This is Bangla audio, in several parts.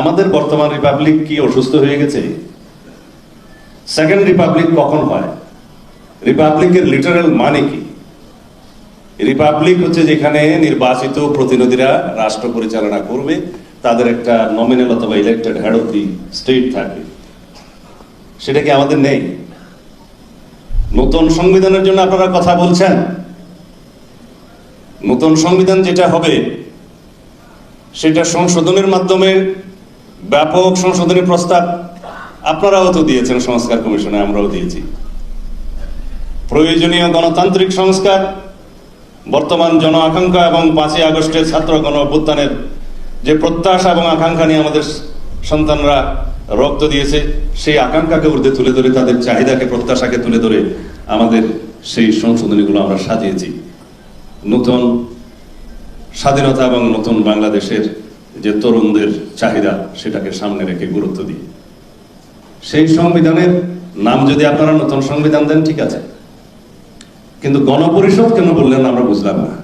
আমাদের বর্তমান রিপাবলিক কি অসুস্থ হয়ে গেছে? সেকেন্ড রিপাবলিক কখন হয়? রিপাবলিকের লিটারাল মানে কি? রিপাবলিক হচ্ছে যেখানে নির্বাচিত প্রতিনিধিরা রাষ্ট্র পরিচালনা করবে, তাদের একটা নমিনাল অথবা elected head of the state থাকবে সেটা কি আমাদের নেই? নতুন সংবিধানের জন্য আপনারা কথা বলছেন। নতুন সংবিধান যেটা হবে, সেটা সংশোধনের মাধ্যমে ব্যাপক সংশোধনী প্রস্তাব আপনারাও তো দিয়েছেন সংস্কার কমিশনে, আমরাও দিয়েছি। প্রয়োজনীয় গণতান্ত্রিক সংস্কার, বর্তমান জন আকাঙ্ক্ষা এবং পাঁচই আগস্টের ছাত্র গণ অভ্যুত্থানের যে প্রত্যাশা এবং আকাঙ্ক্ষা নিয়ে আমাদের সন্তানরা রক্ত দিয়েছে, সেই আকাঙ্ক্ষাকে ঊর্ধ্বে তুলে ধরে, তাদের চাহিদাকে, প্রত্যাশাকে তুলে ধরে আমাদের সেই সংশোধনীগুলো আমরা সাজিয়েছি। নতুন স্বাধীনতা এবং নতুন বাংলাদেশের যে তরুণদের চাহিদা সেটাকে সামনে রেখে গুরুত্ব দিই। সেই সংবিধানের নাম যদি আপনারা নতুন সংবিধান দেন, ঠিক আছে। কিন্তু গণপরিষদ কেন বললেন আমরা বুঝলাম না।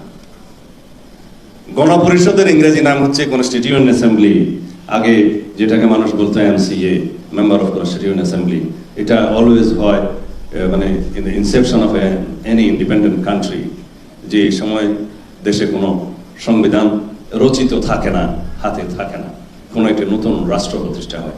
গণপরিষদের ইংরেজি নাম হচ্ছে কনস্টিটিউয়েন্ট অ্যাসেম্বলি। আগে যেটাকে মানুষ বলতো MCA member of constituent assembly. এটা অলওয়েজ হয় মানে in the inception of any independent country যে সময় দেশে কোনো সংবিধান রচিত থাকে না। হাতে থাকে না। কোনো একটি নতুন রাষ্ট্র প্রতিষ্ঠা হয়।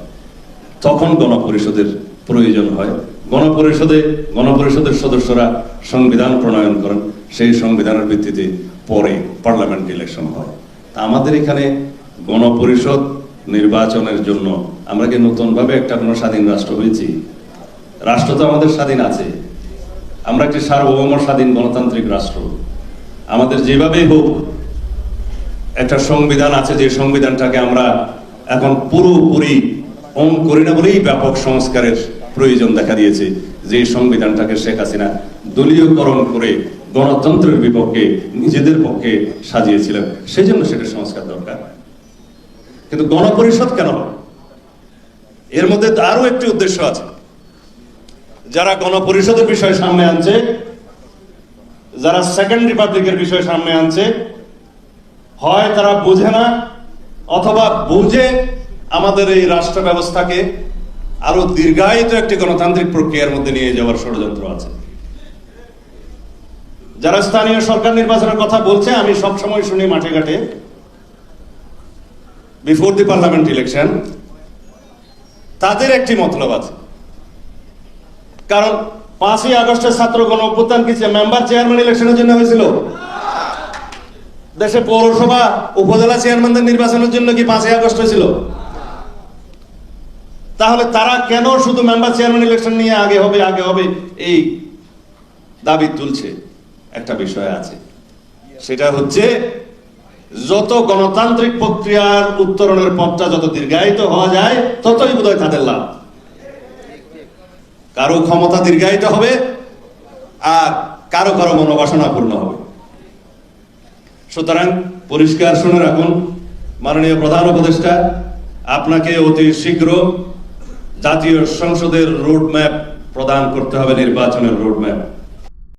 তখন গণপরিষদের প্রয়োজন হয়। গণপরিষদে, গণপরিষদের সদস্যরা সংবিধান প্রণয়ন করেন। সেই সংবিধানের ভিত্তিতে পরে পার্লামেন্ট ইলেকশন হয়। তা আমাদের এখানে গণপরিষদ নির্বাচনের জন্য আমরা কি নতুনভাবে একটা কোনো স্বাধীন রাষ্ট্র হয়েছি? রাষ্ট্র তো আমাদের স্বাধীন আছে। আমরা একটি সার্বভৌম স্বাধীন গণতান্ত্রিক রাষ্ট্র। আমাদের যেভাবেই হোক একটা সংবিধান আছে যে সংবিধানটাকে আমরা এখন পুরোপুরি অন করি না বলেই ব্যাপক সংস্কারের প্রয়োজন দেখা দিয়েছে। যে সংবিধানটাকে শেখ হাসিনা দলীয়করণ করে গণতন্ত্রের বিপক্ষে নিজেদের পক্ষে সাজিয়েছিলেন সেই জন্য সেটা সংস্কার দরকার। কিন্তু গণপরিষদ কেন এর মধ্যে তো আরও একটি উদ্দেশ্য আছে। যারা গণপরিষদের বিষয় সামনে আনছে, যারা সেকেন্ড রিপাবলিকের বিষয় সামনে আনছে হয় তারা বুঝে না, অথবা বুঝে আমাদের এই রাষ্ট্র ব্যবস্থাকে আরও দীর্ঘায়িত একটি গণতান্ত্রিক প্রক্রিয়ার মধ্যে নিয়ে যাওয়ার ষড়যন্ত্র আছে। যারা স্থানীয় সরকার নির্বাচনের কথা বলছে, আমি সব সময় শুনি মাঠে ঘাটে বিফোর দি পার্লামেন্ট ইলেকশন তাদের একটি মতলব আছে। কারণ পাঁচই আগস্টের ছাত্র গণ অভ্যুত্থান কি মেম্বার চেয়ারম্যান ইলেকশনের জন্য হয়েছিল? দেশে পৌরসভা উপজেলা চেয়ারম্যানদের নির্বাচনের জন্য কি পাঁচই আগস্ট হয়েছিল? তাহলে তারা কেন শুধু মেম্বার চেয়ারম্যান ইলেকশন নিয়ে আগে হবে আগে হবে? এই দাবি তুলছে একটা বিষয় আছে। সেটা হচ্ছে যত গণতান্ত্রিক প্রক্রিয়ার উত্তরণের পথটা যত দীর্ঘায়িত হওয়া যায়, ততই বোধহয় তাদের লাভ। কারও ক্ষমতা দীর্ঘায়িত হবে আর কারও কারও মনোবাসনা পূর্ণ হবে। সুতরাং পরিষ্কার শুনে রাখুন, মাননীয় প্রধান উপদেষ্টা, আপনাকে অতি শীঘ্র জাতীয় সংসদের রোড ম্যাপ প্রদান করতে হবে, নির্বাচনের রোড ম্যাপ